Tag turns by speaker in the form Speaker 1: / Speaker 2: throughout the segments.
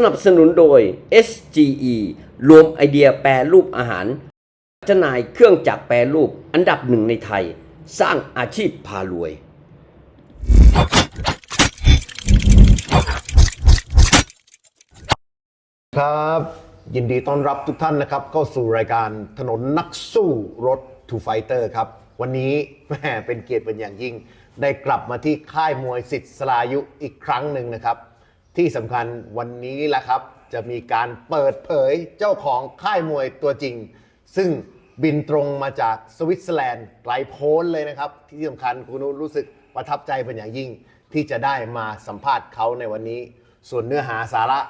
Speaker 1: สนับสนุนโดย SGE รวมไอเดียแปรรูปอาหารจำหน่ายเครื่องจักรแปรรูปอันดับหนึ่งในไทย สร้างอาชีพพารวย
Speaker 2: ครับ ยินดีต้อนรับทุกท่านนะครับ เข้าสู่รายการถนนนักสู้รถ To Fighter ครับ วันนี้แหมเป็นเกียรติเป็นอย่างยิ่ง ได้กลับมาที่ค่ายมวยสิทธิ์สลายุอีกครั้งหนึ่งนะครับ ที่สำคัญวันนี้แหละครับ จะมีการเปิดเผยเจ้าของค่ายมวยตัวจริง ซึ่งบินตรงมาจากสวิตเซอร์แลนด์ไกลโพ้นเลยนะครับ ที่สำคัญคุณนุรู้สึกประทับใจเป็นอย่างยิ่ง ที่จะได้มาสัมภาษณ์เขาในวันนี้ ส่วนเนื้อหาสาระ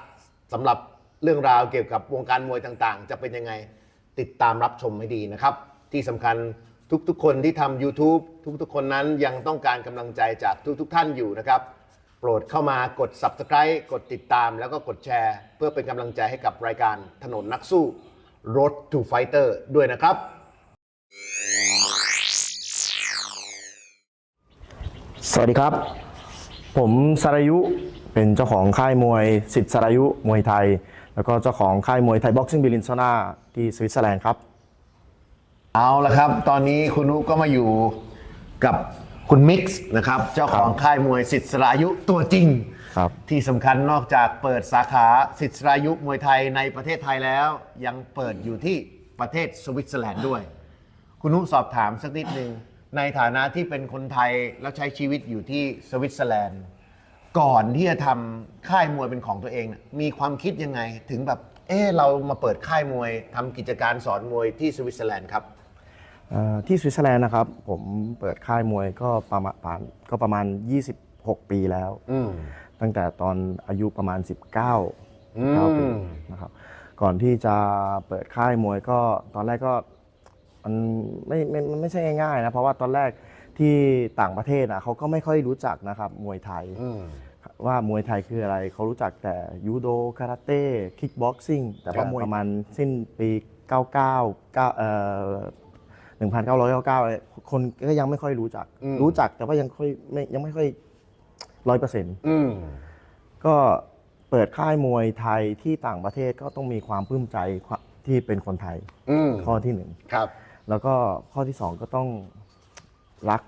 Speaker 2: สำหรับเรื่องราวเกี่ยวกับวงการมวยต่างๆ จะเป็นยังไงติดตามรับชมให้ดีนะครับ ที่สำคัญทุกๆ คนที่ทำ YouTube ทุกๆ คนนั้นยังต้องการกำลังใจจากทุกๆ ท่านอยู่นะครับ โปรดเข้ามากด Subscribe กดติดตามแล้วก็กดแชร์ เพื่อเป็นกำลังใจให้กับรายการถนนนักสู้ Road to Fighter ด้วยนะครับ
Speaker 3: สวัสดีครับ ผมสรายุเป็นเจ้าของค่ายมวยสิทธิ์สรายุมวยไทย แล้วก็เจ้าของค่ายมวยไทยบ็อกซิ่งบิลินโซนาที่สวิตเซอร์แลนด์ครับ
Speaker 2: เอาละครับ ตอนนี้คุณนุก็มาอยู่กับ คุณมิกซ์นะครับเจ้าของค่ายมวยสิทธิ์สรายุตัวจริง
Speaker 3: ครับ
Speaker 2: ที่สำคัญนอกจากเปิดสาขาสิทธิ์สรายุมวยไทยในประเทศไทยแล้ว ยังเปิดอยู่ที่ประเทศสวิตเซอร์แลนด์ด้วย คุณนุสอบถามสักนิดนึงในฐานะที่เป็นคนไทยแล้วใช้ชีวิตอยู่ที่สวิตเซอร์แลนด์ ก่อนที่จะทำค่ายมวยเป็นของตัวเองน่ะมีความคิดยังไงถึงแบบเออเรามาเปิดค่ายมวยทำกิจการสอนมวยที่สวิตเซอร์แลนด์ครับ
Speaker 3: เอ่อ ที่สวิตเซอร์แลนด์นะครับ ผมเปิดค่ายมวยก็ประมาณผ่านก็ประมาณ 26 ปีแล้ว
Speaker 2: อืม
Speaker 3: ตั้งแต่ตอนอายุประมาณ 19
Speaker 2: อืม
Speaker 3: 19ปีนะครับ ก่อนที่จะเปิดค่ายมวยก็ตอนแรกก็มันไม่ไม่มันไม่ใช่ง่ายๆนะ เพราะว่าตอนแรกที่ต่างประเทศอะเขาก็ไม่ค่อยรู้จักนะครับมวยไทย
Speaker 2: อืม
Speaker 3: ว่ามวยไทยคืออะไรเขารู้จักแต่ยูโดคาราเต้คิกบ็อกซิ่งแต่ว่า
Speaker 2: ครับ
Speaker 3: มวยประมาณสิ้นปี 99 9เอ่อ 1999อะไรคนก็ยังไม่ค่อยรู้จักรู้จักแต่ว่ายังค่อยไม่ยังไม่ค่อยร้อยเปอร์เซ็นต์
Speaker 2: อืม
Speaker 3: ก็เปิดค่ายมวยไทยที่ต่างประเทศก็ต้องมีความปลื้มใจที่เป็นคนไทย
Speaker 2: อืม
Speaker 3: ข้อที่หนึ่ง
Speaker 2: ครับ
Speaker 3: แล้วก็ข้อที่สองก็ต้องรัก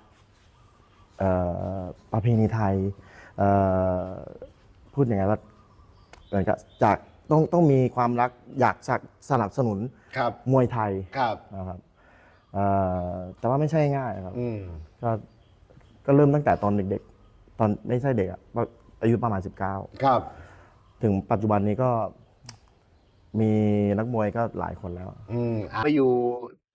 Speaker 3: เอ่อประเพณีไทยเอ่อพูดอย่างไรว่าเหมือนกับจากต้องต้องมีความรักอยากสักสนับสนุน
Speaker 2: ครับ
Speaker 3: มวยไทย
Speaker 2: ครับ
Speaker 3: นะครับเอ่อ แต่ว่าไม่ใช่ง่ายครับ
Speaker 2: อืม
Speaker 3: ก็ก็เริ่มตั้งแต่ตอนเด็กๆ ตอนไม่ใช่เด็กอะอายุประมาณ 19
Speaker 2: ครับ
Speaker 3: ถึงปัจจุบันนี้ก็มีนักมวยก็หลายคนแล้ว
Speaker 2: อืมไปอยู่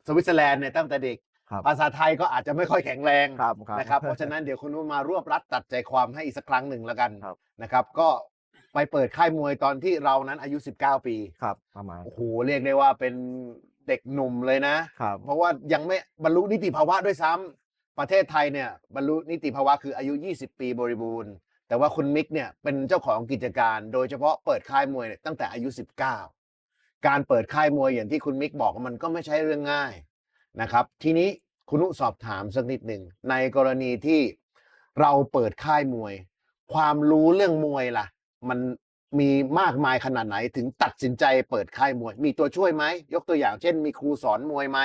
Speaker 2: สวิตเซอร์แลนด์เนี่ยตั้งแต่เด็ก
Speaker 3: ครับ
Speaker 2: ภาษาไทยก็อาจจะไม่ค่อยแข็งแรง
Speaker 3: ครับครับ
Speaker 2: นะครับ เพราะฉะนั้นเดี๋ยวคุณนุ่มมารวบรัดตัดใจความให้อีกสักครั้งหนึ่งแล้วกัน
Speaker 3: ครับ
Speaker 2: นะครับ ก็ไปเปิดค่ายมวยตอนที่เรานั้นอายุ 19 ปี
Speaker 3: ครับ ประมาณ
Speaker 2: โอ้โห เรียกได้ว่าเป็น เด็กหนุ่มเลยนะ
Speaker 3: ครับ
Speaker 2: เพราะว่ายังไม่บรรลุนิติภาวะด้วยซ้ำประเทศไทยเนี่ยบรรลุนิติภาวะคืออายุ 20 ปีบริบูรณ์ แต่ว่าคุณมิกเนี่ยเป็นเจ้าของกิจการ โดยเฉพาะเปิดค่ายมวยเนี่ยตั้งแต่อายุ 19 การเปิดค่ายมวยอย่างที่คุณมิกบอกมันก็ไม่ใช่เรื่องง่ายนะครับ ทีนี้คุณนุสอบถามสักนิดหนึ่งในกรณีที่เราเปิดค่ายมวย ความรู้เรื่องมวยล่ะ มัน มีมากมายขนาดไหนถึงตัดสินใจเปิดค่ายมวย มีตัวช่วยไหม ยกตัวอย่างเช่น มีครูสอนมวยไหม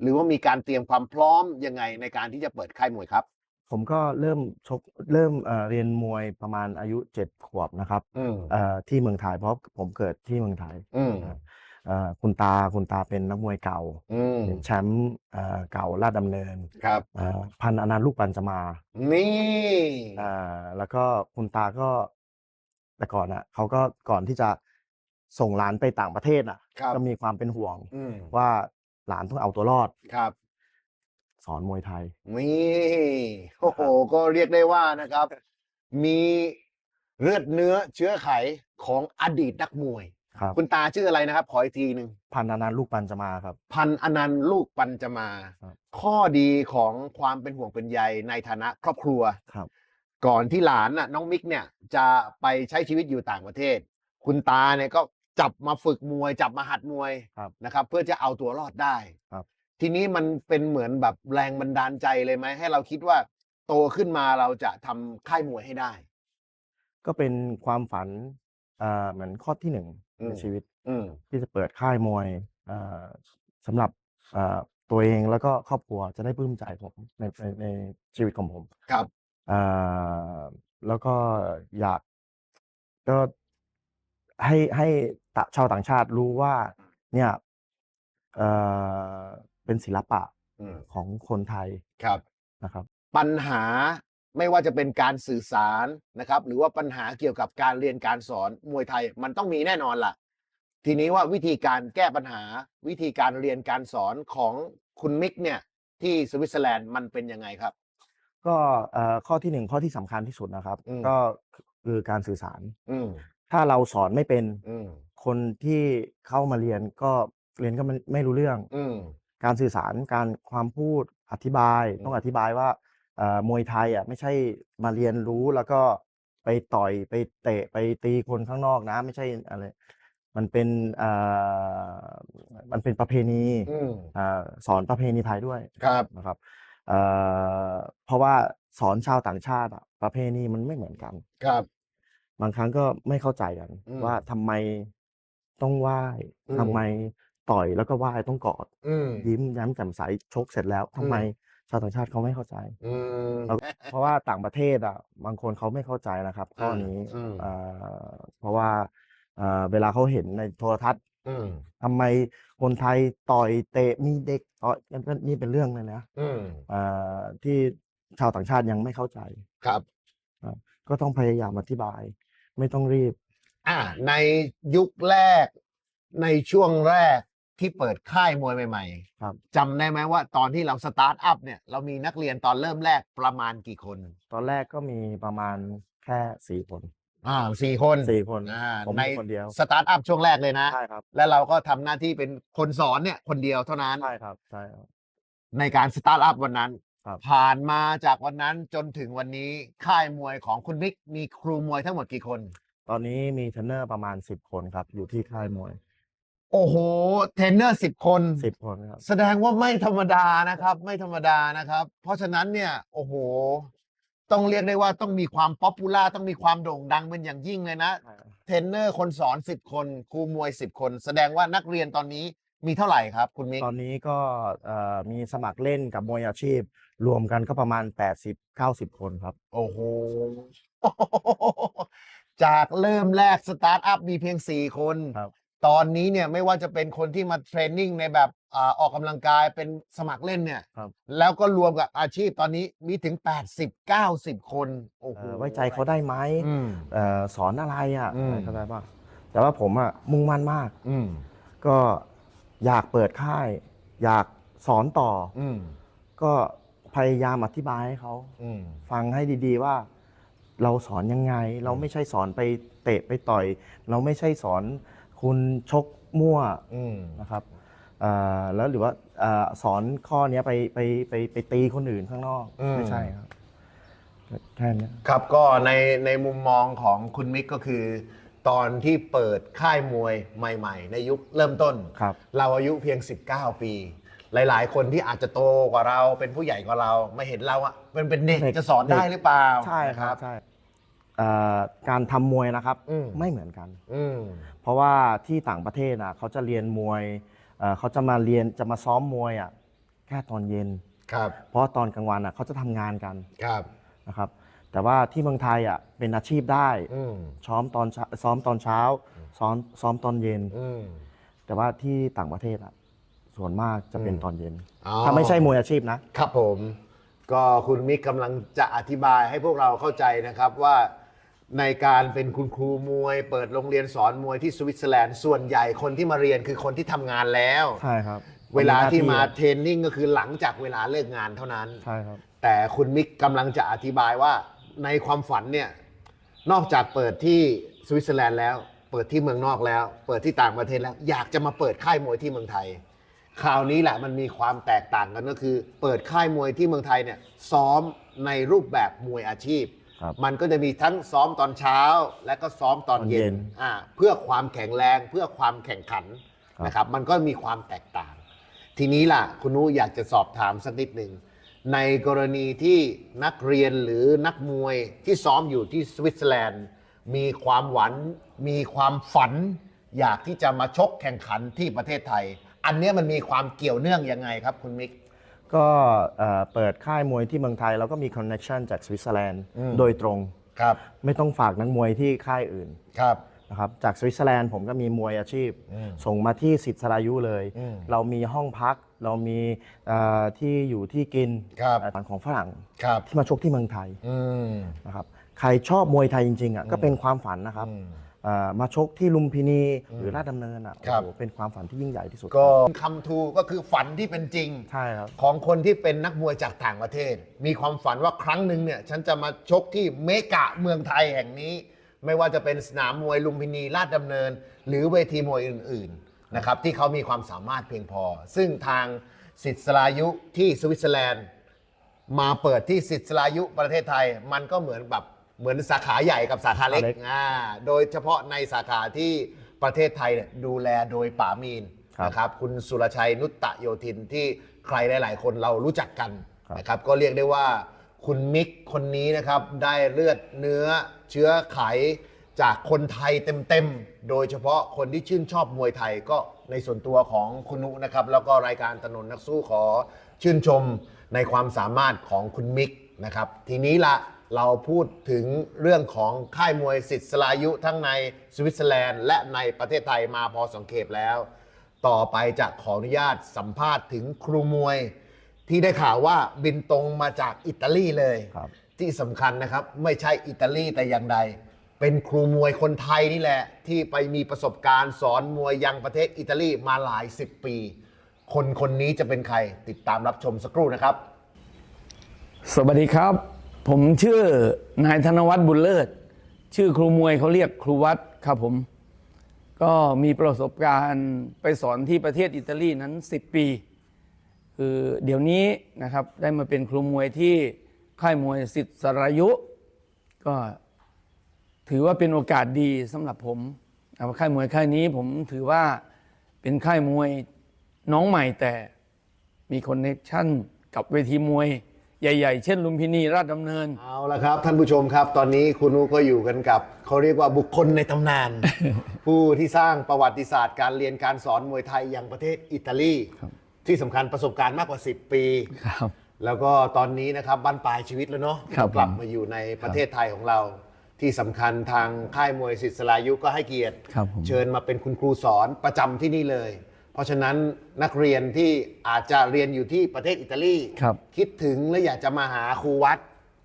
Speaker 2: หรือว่ามีการเตรียมความพร้อมยังไงในการที่จะเปิดค่ายมวยครับ
Speaker 3: ผมก็เริ่มชกเริ่มเอ่อเรียนมวยประมาณอายุเจ็ดขวบนะครับ
Speaker 2: อืม
Speaker 3: เอ่อที่เมืองไทยเพราะผมเกิดที่เมืองไทย
Speaker 2: อืม
Speaker 3: นะครับเอ่อคุณตาคุณตาเป็นนักมวยเก่า
Speaker 2: อืม
Speaker 3: เป็นแชมป์เอ่อเก่าลาดดำเนิน
Speaker 2: ครับ
Speaker 3: เอ่อพันอนันต์ลูกปันจะมา
Speaker 2: นี่
Speaker 3: เอ่อแล้วก็คุณตาก็ แต่ก่อนอะเขาก็ก่อนที่จะส่งหลานไปต่างประเทศอะ
Speaker 2: ครับ
Speaker 3: ก็มีความเป็นห่วง
Speaker 2: อืม
Speaker 3: ว่าหลานต้องเอาตัวรอด
Speaker 2: ครับ
Speaker 3: สอนมวยไทย
Speaker 2: นี่โอ้โห ก็เรียกได้ว่านะครับ มีเลือดเนื้อเชื้อไขของอดีตนักมวย
Speaker 3: ครับ
Speaker 2: คุณตาชื่ออะไรนะครับ ขออีกทีหนึ่ง
Speaker 3: พันอนันต์ลูกปันจะมาครับ
Speaker 2: พันอนันต์ลูกปัญจมา
Speaker 3: ครับ
Speaker 2: ข้อดีของความเป็นห่วงเป็นใยในฐานะครอบครัว
Speaker 3: ครับ
Speaker 2: ก่อนที่หลานน่ะน้องมิกเนี่ยจะไปใช้ชีวิตอยู่ต่างประเทศ คุณตาเนี่ยก็จับมาฝึกมวย จับมาหัดมวย
Speaker 3: ครับ
Speaker 2: นะครับ เพื่อจะเอาตัวรอดได้
Speaker 3: ครับ
Speaker 2: ทีนี้มันเป็นเหมือนแบบแรงบันดาลใจเลยไหมให้เราคิดว่าโตขึ้นมาเราจะทำค่ายมวยให้ได้
Speaker 3: ก็เป็นความฝันเอ่อเหมือนข้อที่หนึ่ง
Speaker 2: อืม
Speaker 3: ในชีวิต
Speaker 2: อืม
Speaker 3: ที่จะเปิดค่ายมวยเอ่อสำหรับเอ่อตัวเองแล้วก็ครอบครัวจะได้ปลื้มใจผมในในในชีวิตของผม
Speaker 2: ครับ
Speaker 3: เอ่อแล้วก็อยาก ก็ ให้ ให้ ตะ ชาวต่างชาติรู้ว่าเนี่ย เอ่อ เป็นศิลปะ
Speaker 2: อืม
Speaker 3: ของคนไทย
Speaker 2: ครับ
Speaker 3: นะครับ
Speaker 2: ปัญหาไม่ว่าจะเป็นการสื่อสารนะครับ หรือว่าปัญหาเกี่ยวกับการเรียนการสอนมวยไทยมันต้องมีแน่นอนล่ะ ทีนี้ว่าวิธีการแก้ปัญหา วิธีการเรียนการสอนของคุณมิกเนี่ย ที่สวิตเซอร์แลนด์มันเป็นยังไงครับ
Speaker 3: ก็เอ่อข้อที่หนึ่งข้อที่สำคัญที่สุดนะครับ
Speaker 2: อืม
Speaker 3: ก็คือการสื่อสาร
Speaker 2: อืม
Speaker 3: ถ้าเราสอนไม่เป็น
Speaker 2: อืม
Speaker 3: คนที่เข้ามาเรียนก็เรียนก็ไม่ไม่รู้เรื่อง
Speaker 2: อืม
Speaker 3: การสื่อสารการความพูดอธิบาย
Speaker 2: อืม
Speaker 3: ต้องอธิบายว่าเอ่อมวยไทยอะไม่ใช่มาเรียนรู้แล้วก็ไปต่อยไปเตะไปตีคนข้างนอกนะ ไม่ใช่อะไรมันเป็นเอ่อมันเป็นประเพณี
Speaker 2: อืม
Speaker 3: อ่าสอนประเพณีไทยด้วย
Speaker 2: ครับ
Speaker 3: นะครับ เอ่อเพราะว่าสอนชาวต่างชาติอะประเพณีมันไม่เหมือนกัน
Speaker 2: ครับ
Speaker 3: บางครั้งก็ไม่เข้าใจกัน
Speaker 2: อืม
Speaker 3: ว่าทำไมต้องไหว้
Speaker 2: อืม
Speaker 3: ทำไมต่อยแล้วก็ไหว้ต้องกอด
Speaker 2: อืม
Speaker 3: ยิ้มแย้มแจ่มใสชกเสร็จแล้วทำไมชาวต่างชาติเขาไม่เข้าใจ
Speaker 2: อืม
Speaker 3: แล้วเพราะว่าต่างประเทศอะบางคนเขาไม่เข้าใจนะครับข้อนี้
Speaker 2: อืม
Speaker 3: เอ่อเพราะว่าเอ่อเวลาเขาเห็นในโทรทัศน์
Speaker 2: อืม
Speaker 3: ทำไมคนไทยต่อยเตะมีเด็กต่อยนั่นก็นี่เป็นเรื่องเลยนะ
Speaker 2: อืม
Speaker 3: เอ่อที่ชาวต่างชาติยังไม่เข้าใจ
Speaker 2: ครับ
Speaker 3: ก็ต้องพยายามอธิบาย ไม่ต้องรีบ
Speaker 2: อ่า ในยุคแรก ในช่วงแรกที่เปิดค่ายมวยใหม่
Speaker 3: ครับ
Speaker 2: ๆจำได้ไหมว่าตอนที่เราสตาร์ทอัพเนี่ยเรามีนักเรียนตอนเริ่มแรกประมาณกี่คน
Speaker 3: ตอนแรกก็มีประมาณแค่สี่คน
Speaker 2: อ่าสี่คน
Speaker 3: สี่คน
Speaker 2: อ่า
Speaker 3: ผม
Speaker 2: ใน
Speaker 3: เป็นคนเดียว
Speaker 2: สตาร์ทอัพช่วงแรกเลยนะ
Speaker 3: ใช่ครับ
Speaker 2: แล้วเราก็ทำหน้าที่เป็นคนสอนเนี่ยคนเดียวเท่านั้น
Speaker 3: ใช่ครับ ใช่ครับ
Speaker 2: ในการสตาร์ทอัพวันนั้น
Speaker 3: ครับ
Speaker 2: ผ่านมาจากวันนั้นจนถึงวันนี้ค่ายมวยของคุณบิ๊กมีครูมวยทั้งหมดกี่คน
Speaker 3: ตอนนี้มีเทรนเนอร์ประมาณสิบคนครับ อยู่ที่ค่ายมวย
Speaker 2: โอ้โห เทรนเนอร์สิบคน
Speaker 3: สิบคนครับ
Speaker 2: แสดงว่าไม่ธรรมดานะครับ ไม่ธรรมดานะครับ เพราะฉะนั้นเนี่ย โอ้โห ต้องเรียกได้ว่าต้องมีความป๊อปปูล่าต้องมีความโด่งดังเป็นอย่างยิ่งเลยนะ เทรนเนอร์คนสอนสิบคนครูมวยสิบคน แสดงว่านักเรียนตอนนี้มีเท่าไหร่ครับ คุณมิก
Speaker 3: ตอนนี้ก็เอ่อมีสมัครเล่นกับมวยอาชีพ รวมกันก็ประมาณ 80-90 คนครับ
Speaker 2: โอ้โห จากเริ่มแรกสตาร์ทอัพมีเพียงสี่คน
Speaker 3: ครับ
Speaker 2: ตอนนี้เนี่ยไม่ว่าจะเป็นคนที่มาเทรนนิ่งในแบบอาออกกำลังกายเป็นสมัครเล่นเนี่ย
Speaker 3: ครับ
Speaker 2: แล้วก็รวมกับอาชีพตอนนี้มีถึง 80 90 คนโอ้โห
Speaker 3: เอ่อไว้ใจเขาได้ไหม
Speaker 2: อืม
Speaker 3: เอ่อสอนอะไรอะ
Speaker 2: อืม
Speaker 3: อะไรเข้าใจป่ะแต่ว่าผมอะมุ่งมั่นมาก
Speaker 2: อืม
Speaker 3: ก็อยากเปิดค่าย อยากสอนต่ออ
Speaker 2: อืม
Speaker 3: ก็พยายามอธิบายให้เขา
Speaker 2: อืม
Speaker 3: ฟังให้ดีๆว่า เราสอนยังไง เราไม่ใช่สอนไปเตะไปต่อย เราไม่ใช่สอน คุณชกมั่ว
Speaker 2: อืม
Speaker 3: นะครับเอ่อแล้วหรือว่าเอ่อสอนข้อเนี้ยไปไปไปไปตีคนอื่นข้างนอก
Speaker 2: อืม
Speaker 3: ไม่ใช่ครับแค่เนี้ย
Speaker 2: ครับก็ในในมุมมองของคุณมิกก็คือ ตอนที่เปิดค่ายมวยใหม่ ๆ ในยุคเริ่มต้น
Speaker 3: ครับ
Speaker 2: เราอายุเพียง 19 ปี หลายๆ คนที่อาจจะโตกว่าเราเป็นผู้ใหญ่กว่าเราไม่เห็นเราอะเป็นเป็นเด็ก
Speaker 3: เด็ก
Speaker 2: จะสอนได้หรือเปล่า
Speaker 3: ใช่ครั
Speaker 2: นะ
Speaker 3: บใช่เอ่อการทำมวยนะครับ
Speaker 2: อืม
Speaker 3: ไม่เหมือนกัน
Speaker 2: อืม
Speaker 3: เพราะว่าที่ต่างประเทศนะเขาจะเรียนมวยเอ่อเขาจะมาเรียนจะมาซ้อมมวยอะแค่ตอนเย็น
Speaker 2: ครับ
Speaker 3: เพราะตอนกลางวันอะเขาจะทำงานกัน
Speaker 2: ครับ
Speaker 3: นะครับ แต่ว่าที่เมืองไทยอะเป็นอาชีพได้
Speaker 2: อืม
Speaker 3: ซ้อมตอนเช้าซ้อมตอนเช้าซ้อมซ้อมตอนเย็น
Speaker 2: อืม
Speaker 3: แต่ว่าที่ต่างประเทศอะส่วนมากจะเป็น
Speaker 2: อืม
Speaker 3: ตอนเย็น
Speaker 2: อ๋อ
Speaker 3: ถ้าไม่ใช่มวยอาชีพนะ
Speaker 2: ครับผม ก็คุณมิกกำลังจะอธิบายให้พวกเราเข้าใจนะครับว่า ในการเป็นคุณครูมวย เปิดโรงเรียนสอนมวยที่สวิตเซอร์แลนด์ส่วนใหญ่คนที่มาเรียนคือคนที่ทำงานแล้ว
Speaker 3: ใช่ครับ
Speaker 2: เวลาที่มา
Speaker 3: หน้
Speaker 2: เทรนนิ่งก็คือหลังจากเวลาเลิกงานเท่านั้น
Speaker 3: ใช่ครับ
Speaker 2: แต่คุณมิกกำลังจะอธิบายว่าในความฝันเนี่ย นอกจากเปิดที่สวิตเซอร์แลนด์แล้ว เปิดที่เมืองนอกแล้ว เปิดที่ต่างประเทศแล้ว อยากจะมาเปิดค่ายมวยที่เมืองไทย คราวนี้แหละมันมีความแตกต่างกันก็คือ เปิดค่ายมวยที่เมืองไทยเนี่ยซ้อมในรูปแบบมวยอาชีพ
Speaker 3: ครับ
Speaker 2: มันก็จะมีทั้งซ้อมตอนเช้า และก็ซ้อมตอนเย็
Speaker 3: ตอนเย็
Speaker 2: น
Speaker 3: น
Speaker 2: อ่าเพื่อความแข็งแรงเพื่อความแข่งขัน
Speaker 3: ครับ
Speaker 2: นะครับ มันก็มีความแตกต่าง ทีนี้ล่ะ คุณนุอยากจะสอบถามสักนิดหนึ่งในกรณีที่นักเรียนหรือนักมวยที่ซ้อมอยู่ที่สวิตเซอร์แลนด์ มีความหวังมีความฝัน อยากที่จะมาชกแข่งขันที่ประเทศไทย อันเนี้ยมันมีความเกี่ยวเนื่องยังไงครับคุณมิก
Speaker 3: ก็เอ่อเปิดค่ายมวยที่เมืองไทย แล้วก็มีคอนเน c t ชันจากสวิตเซอร์แลนด์
Speaker 2: อืม
Speaker 3: โดยตรง
Speaker 2: ครับ
Speaker 3: ไม่ต้องฝากนักมวยที่ค่ายอื่น
Speaker 2: ครับ
Speaker 3: นะครับจากสวิตเซอร์แลนด์ผมก็มีมวยอาชีพ
Speaker 2: อืม
Speaker 3: ส่งมาที่สิทธิ์สรายุเลย
Speaker 2: อืม
Speaker 3: เรามีห้องพัก เรามีเอ่อที่อยู่ที่กิน
Speaker 2: ครับ
Speaker 3: เอ่อของฝรั่ง
Speaker 2: ครับ
Speaker 3: ที่มาชกที่เมืองไทย
Speaker 2: อืม
Speaker 3: นะครับใครชอบมวยไทยจริงๆอะก็เป็นความฝันนะครับ
Speaker 2: อืม
Speaker 3: เอ่อมาชกที่ลุมพินีหรือราชดำเนินอะ
Speaker 2: ครับ
Speaker 3: โอ้โหเป็นความฝันที่ยิ่งใหญ่ที่สุด
Speaker 2: ก็คำทูก็คือฝันที่เป็นจริง
Speaker 3: ใช่ครับ
Speaker 2: ของคนที่เป็นนักมวยจากต่างประเทศ มีความฝันว่าครั้งหนึ่งเนี่ย ฉันจะมาชกที่เมกะเมืองไทยแห่งนี้ ไม่ว่าจะเป็นสนามมวยลุมพินีลาดดำเนิน หรือเวทีมวยอื่นๆนะครับที่เขามีความสามารถเพียงพอ ซึ่งทางสิทธิ์สลายุที่สวิตเซอร์แลนด์ มาเปิดที่สิทธิ์สลายุประเทศไทย มันก็เหมือนแบบ เหมือนสาขาใหญ่กับสาขาเล็ก
Speaker 3: เล็ก
Speaker 2: อ่าโดยเฉพาะในสาขาที่ประเทศไทยเนี่ยดูแลโดยป๋ามีน
Speaker 3: ครับ
Speaker 2: นะครับคุณสุรชัยนุตตะโยธินที่ใครหลาย ๆ คนเรารู้จักกัน
Speaker 3: ครับ
Speaker 2: นะครับก็เรียกได้ว่าคุณมิกคนนี้นะครับได้เลือดเนื้อเชื้อไขจากคนไทยเต็ม ๆ โดยเฉพาะคนที่ชื่นชอบมวยไทยก็ในส่วนตัวของคุณนุนะครับ แล้วก็รายการถนนนักสู้ขอชื่นชมในความสามารถของคุณมิกนะครับทีนี้ละ เราพูดถึงเรื่องของค่ายมวยสิทธิ์สลายุทั้งในสวิตเซอร์แลนด์และในประเทศไทยมาพอสังเขปแล้ว ต่อไปจะขออนุญาตสัมภาษณ์ถึงครูมวย ที่ได้ข่าวว่าบินตรงมาจากอิตาลีเลย
Speaker 3: ครับ
Speaker 2: ที่สำคัญนะครับไม่ใช่อิตาลีแต่อย่างใด เป็นครูมวยคนไทยนี่แหละ ที่ไปมีประสบการณ์สอนมวยยังประเทศอิตาลีมาหลายสิบปี คนคนนี้จะเป็นใครติดตามรับชมสักครู่นะครับ
Speaker 4: สวัสดีครับ ผมชื่อนายธนวัฒน์บุญเลิศ ชื่อครูมวยเขาเรียกครูวัดครับผม ก็มีประสบการณ์ไปสอนที่ประเทศอิตาลีนั้น 10 ปี คือเดี๋ยวนี้นะครับได้มาเป็นครูมวยที่ค่ายมวยสิทธิสรายุ ก็ถือว่าเป็นโอกาสดีสำหรับผมค่ายมวยค่ายนี้ผมถือว่าเป็นค่ายมวยน้องใหม่แต่มีคอนเนคชั่นกับเวทีมวย ใหญ่ ๆ เช่นลุมพินีราชดำเนิน
Speaker 2: เอาละครับ ท่านผู้ชมครับ ตอนนี้คุณนุก็อยู่กันกับเขาเรียกว่าบุคคลในตำนาน ผู้ที่สร้างประวัติศาสตร์การเรียนการสอนมวยไทยอย่างประเทศอิตาลี ที่สำคัญประสบการณ์มากกว่า 10 ปี
Speaker 4: ครับ
Speaker 2: แล้วก็ตอนนี้นะครับบั้นปลายชีวิตแล้วเนาะ
Speaker 4: ครับ
Speaker 2: กลับมาอยู่ในประเทศไทยของเรา ที่สำคัญทางค่ายมวยศิษย์สลายุก็ให้เกียรติ
Speaker 4: ครับผม
Speaker 2: เชิญมาเป็นคุณครูสอนประจำที่นี่เลย เพราะฉะนั้นนักเรียนที่อาจจะเรียนอยู่ที่ประเทศอิตาลี
Speaker 4: ครับ
Speaker 2: คิดถึงและอยากจะมาหาครูวัด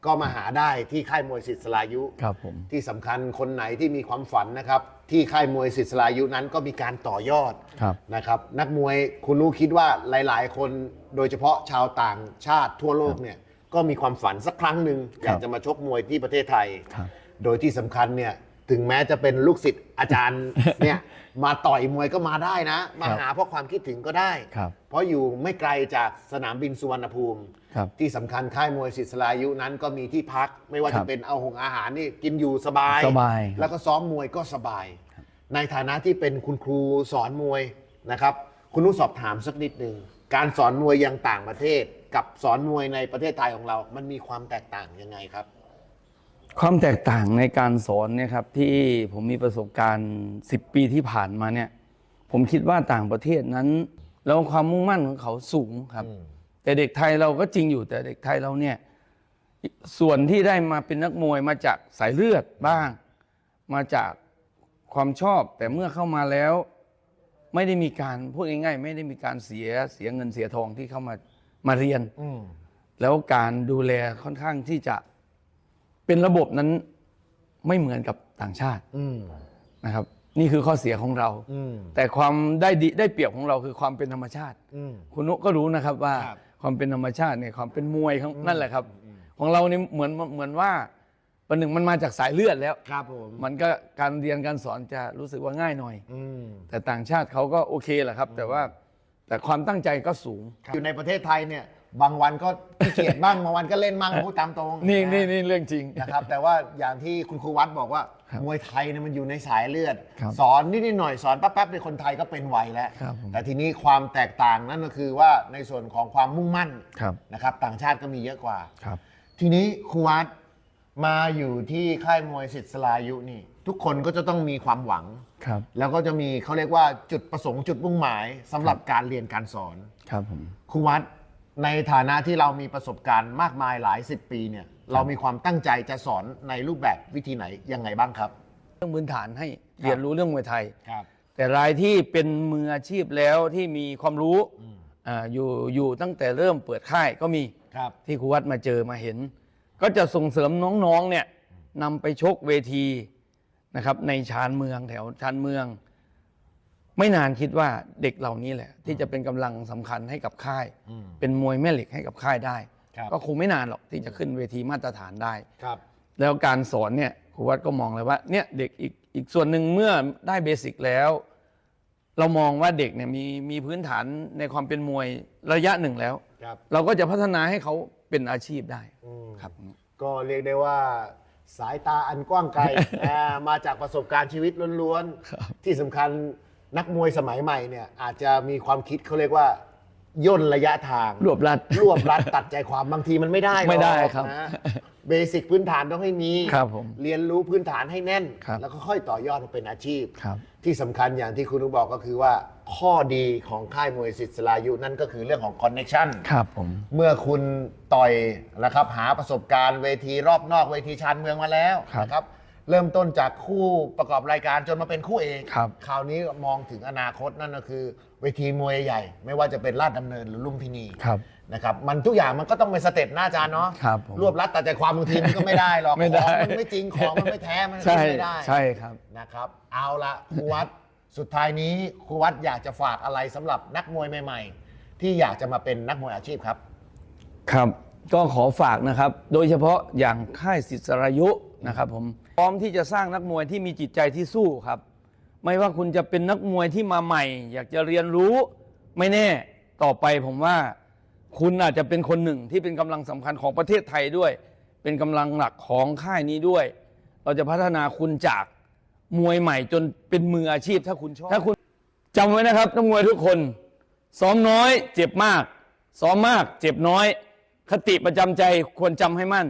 Speaker 2: ก็มาหาได้ที่ค่ายมวยศิษย์สลายุ
Speaker 4: ครับผม
Speaker 2: ที่สำคัญคนไหนที่มีความฝันนะครับ ที่ค่ายมวยศิษย์สลายุนั้นก็มีการต่อยอด
Speaker 4: ครับ
Speaker 2: นะครับนักมวยคุณรู้คิดว่าหลาย ๆ คนโดยเฉพาะชาวต่างชาติทั่วโลกเนี่ยก็มีความฝันสักครั้งหนึ่งอยากจะมาชกมวยที่ประเทศไทย
Speaker 4: ครับ
Speaker 2: โดยที่สำคัญเนี่ย ถึงแม้จะเป็นลูกศิษย์อาจารย์เนี่ยมาต่อยมวยก็มาได้นะ มาหาเพราะความคิดถึงก็ได้
Speaker 4: ครับ
Speaker 2: เพราะอยู่ไม่ไกลจากสนามบินสุวรรณภูมิ
Speaker 4: ครับ
Speaker 2: ที่สำคัญค่ายมวยศิษย์สลายุนั้นก็มีที่พัก ไม่ว่า
Speaker 4: ครั
Speaker 2: จะ
Speaker 4: บ
Speaker 2: เป็นเอาหงอาหารนี่กินอยู่สบาย
Speaker 4: สบายครับ
Speaker 2: แล้วก็ซ้อมมวยก็สบาย ในฐานะที่เป็นคุณครูสอนมวยนะครับ คุณนุสอบถามสักนิดหนึ่งการสอนมวยยังต่างประเทศ กับสอนมวยในประเทศไทยของเรา มันมีความแตกต่างยังไงครับ
Speaker 4: ความแตกต่างในการสอนเนี่ยครับที่ผมมีประสบการณ์ 10 ปีที่ผ่านมาเนี่ย ผมคิดว่าต่างประเทศนั้นแล้วความมุ่งมั่นของเขาสูงครับ
Speaker 2: อืม
Speaker 4: แต่เด็กไทยเราก็จริงอยู่แต่เด็กไทยเราเนี่ยส่วนที่ได้มาเป็นนักมวยมาจากสายเลือดบ้าง มาจากความชอบแต่เมื่อเข้ามาแล้ว ไม่ได้มีการพูดง่ายๆไม่ได้มีการเสียเสียเงินเสียทองที่เข้ามามาเรียน
Speaker 2: อืม
Speaker 4: แล้วการดูแลค่อนข้างที่จะ เป็นระบบนั้นไม่เหมือนกับต่างชาติ
Speaker 2: อืม
Speaker 4: นะครับ นี่คือข้อเสียของเรา
Speaker 2: อืม
Speaker 4: แต่ความได้ดีได้เปรียบของเราคือความเป็นธรรมชาติ
Speaker 2: อืม
Speaker 4: คุณนุก็รู้นะครับว่า
Speaker 2: ครับ
Speaker 4: ความเป็นธรรมชาติเนี่ยความเป็นมวยของนั่นแหละครับ ของเรานี่เหมือนเหมือนว่าประหนึ่งมันมาจากสายเลือดแล้ว
Speaker 2: ครับผม
Speaker 4: มันก็การเรียนการสอนจะรู้สึกว่าง่ายหน่อย
Speaker 2: อืม
Speaker 4: แต่ต่างชาติเขาก็โอเคแหละครับ แต่ว่าแต่ความตั้งใจก็สูง
Speaker 2: อยู่ในประเทศไทยเนี่ย บางวันก็ขี้เกียจบ้างบางวันก็เล่นบ้างพูดตามตรง
Speaker 4: นี่ะนี่นี่เรื่องจริง
Speaker 2: นะครับ แต่ว่าอย่างที่คุณครูวัดบอกว่า
Speaker 4: ครับ
Speaker 2: มวยไทยเนี่ยมันอยู่ในสายเลือด
Speaker 4: ครับ
Speaker 2: สอนนิดๆหน่อยๆสอนแป๊บๆเป็นคนไทยก็เป็นไวแล้ว
Speaker 4: ครับผม
Speaker 2: แต่ทีนี้ความแตกต่างนั่นก็คือว่าในส่วนของความมุ่งมั่น
Speaker 4: ครับ
Speaker 2: นะครับ ต่างชาติก็มีเยอะกว่า
Speaker 4: ครับ
Speaker 2: ทีนี้ครูวัดมาอยู่ที่ค่ายมวยสิทธิ์สลายุนี่ ทุกคนก็จะต้องมีความหวัง
Speaker 4: ครับ
Speaker 2: แล้วก็จะมีเขาเรียกว่าจุดประสงค์จุดมุ่งหมายสำหรับการเรียนการสอน
Speaker 4: ครับผม
Speaker 2: ครูวัด ในฐานะที่เรามีประสบการณ์มากมายหลายสิบปีเนี่ยเรามีความตั้งใจจะสอนในรูปแบบวิธีไหนยังไงบ้างครับ
Speaker 4: เรื่องพื้นฐานให้เรียนรู้เรื่องมวยไทย
Speaker 2: ครับ
Speaker 4: แต่รายที่เป็นมืออาชีพแล้วที่มีความรู้อ่าอยู่อยู่ตั้งแต่เริ่มเปิดค่ายก็มี
Speaker 2: ครับ
Speaker 4: ที่ครูวัดมาเจอมาเห็น ก็จะส่งเสริมน้องๆเนี่ยนำไปชกเวทีนะครับในชานเมืองแถวชานเมือง ไม่นานคิดว่าเด็กเหล่านี้แหละ ที่จะเป็นกำลังสำคัญให้กับค่าย
Speaker 2: อืม
Speaker 4: เป็นมวยแม่เหล็กให้กับค่ายได้
Speaker 2: ครับ
Speaker 4: ก็คงไม่นานหรอกที่จะขึ้นเวทีมาตรฐานได้
Speaker 2: ครับ
Speaker 4: แล้วการสอนเนี่ยครูวัดก็มองเลยว่าเนี่ยเด็กอีกอีกส่วนหนึ่งเมื่อได้เบสิกแล้ว เรามองว่าเด็กเนี่ยมีมีพื้นฐานในความเป็นมวยระยะหนึ่งแล้ว
Speaker 2: ครับ
Speaker 4: เราก็จะพัฒนาให้เขาเป็นอาชีพได้
Speaker 2: อืม
Speaker 4: ครับ
Speaker 2: ก็เรียกได้ว่าสายตาอันกว้างไกล อ่ามาจากประสบการณ์ชีวิตล้วนๆ ที่สำคัญ นักมวยสมัยใหม่เนี่ยอาจจะมีความคิดเขาเรียกว่า ย่นระยะทาง
Speaker 4: รวบรัด
Speaker 2: รวบรัดตัดใจความบางทีมันไม่ได้หรอก
Speaker 4: ไม่ได้ครับ
Speaker 2: นะเบสิกพื้นฐานต้องให้มี
Speaker 4: ครับผม
Speaker 2: เรียนรู้พื้นฐานให้แน่น
Speaker 4: ครับ
Speaker 2: แล้วก็ค่อยต่อยอดมาเป็นอาชีพ
Speaker 4: ครับ
Speaker 2: ที่สำคัญอย่างที่คุณนุบอกก็คือว่า ข้อดีของค่ายมวยสิทธิ์สลายุนั่นก็คือเรื่องของคอนเน t ชัน
Speaker 4: ครับผม
Speaker 2: เมื่อคุณต่อยนะครับหาประสบการณ์เวทีรอบนอกเวทีชานเมืองมาแล้ว
Speaker 4: ครับ
Speaker 2: นะครับ เริ่มต้นจากคู่ประกอบรายการจนมาเป็นคู่เอก
Speaker 4: ครับ
Speaker 2: คราวนี้มองถึงอนาคตนั่นก็คือเวทีมวยใหญ่ ไม่ว่าจะเป็นลาดดำเนินหรือลุมพินี
Speaker 4: ครับ
Speaker 2: นะครับมันทุกอย่างมันก็ต้องเป็นสเต็ปหน้าจานเนาะ
Speaker 4: ครับผม
Speaker 2: รวบรัดตัดใจความบางทีมันก็ไม่ได้หรอก
Speaker 4: ไม่ได้
Speaker 2: ของมันไม่จริงของมันไม่แท้มัน
Speaker 4: ใช่
Speaker 2: ไม่ได้
Speaker 4: ใช่ครับ
Speaker 2: นะครับ เอาละครูวัดสุดท้ายนี้ครูวัดอยากจะฝากอะไรสำหรับนักมวยใหม่ ๆ ที่อยากจะมาเป็นนักมวยอาชีพครับ
Speaker 4: ครับ ก็ขอฝากนะครับ โดยเฉพาะอย่างค่ายสิทธิสรายุ นะครับผมพร้อมที่จะสร้างนักมวยที่มีจิตใจที่สู้ครับ ไม่ว่าคุณจะเป็นนักมวยที่มาใหม่ อยากจะเรียนรู้ไม่แน่ต่อไปผมว่าคุณอาจจะเป็นคนหนึ่งที่เป็นกำลังสำคัญของประเทศไทยด้วย เป็นกำลังหลักของค่ายนี้ด้วย เราจะพัฒนาคุณจากมวยใหม่จนเป็นมืออาชีพถ้าคุณชอบถ้าคุณจำไว้นะครับนักมวยทุกคน ซ้อมน้อย เจ็บมาก ซ้อมมาก เจ็บน้อย คติประจำใจควรจำให้มั่น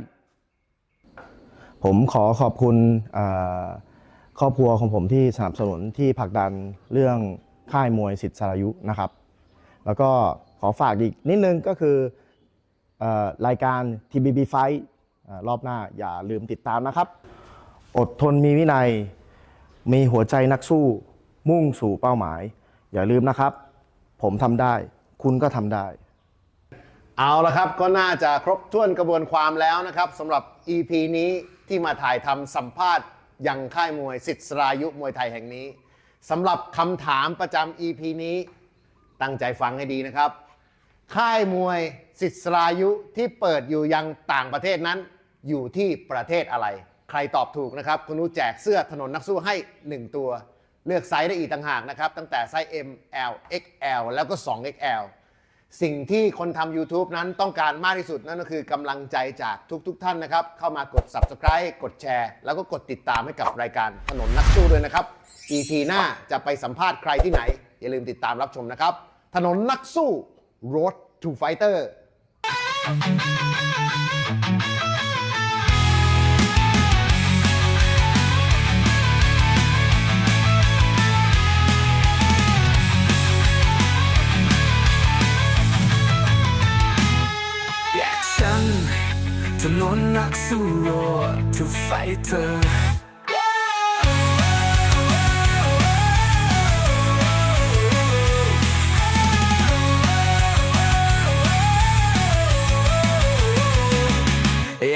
Speaker 3: ผมขอขอบคุณครอบครัวของผมที่สนับสนุนที่ผลักดันเรื่องค่ายมวยสิทธิ์สรายุนะครับ แล้วก็ขอฝากอีกนิดนึงก็คืออรายการ TBB Fight อรอบหน้าอย่าลืมติดตามนะครับ อดทนมีวินัย มีหัวใจนักสู้ มุ่งสู่เป้าหมาย อย่าลืมนะครับ ผมทำได้ คุณก็ทำได้
Speaker 2: เอาละครับก็น่าจะครบถ้วนกระบวนความแล้วนะครับสำหรับ EP นี้ ที่มาถ่ายทำสัมภาษณ์ยังค่ายมวยสิทธิ์สรายุมวยไทยแห่งนี้สำหรับคำถามประจำ EP นี้ตั้งใจฟังให้ดีนะครับ ค่ายมวยสิทธิ์สรายุที่เปิดอยู่ยังต่างประเทศนั้น อยู่ที่ประเทศอะไร ใครตอบถูกนะครับคุณนุแจกเสื้อถนนนักสู้ให้ 1 ตัว เลือกไซส์ได้อีกต่างหากนะครับ ตั้งแต่ไซส์ M L XL แล้วก็ 2XL สิ่งที่คนทำ YouTube นั้นต้องการมากที่สุดนั่นก็คือกำลังใจจากทุกๆทท่านนะครับ เข้ามากด Subscribe กดแชร์ แล้วก็กดติดตามให้กับรายการถนนนักสู้ด้วยนะครับ EP หน้าจะไปสัมภาษณ์ใครที่ไหน อย่าลืมติดตามรับชมนะครับ ถนนนักสู้ Road to Fighter
Speaker 5: Action ถนนนักสู้ Road to Fighter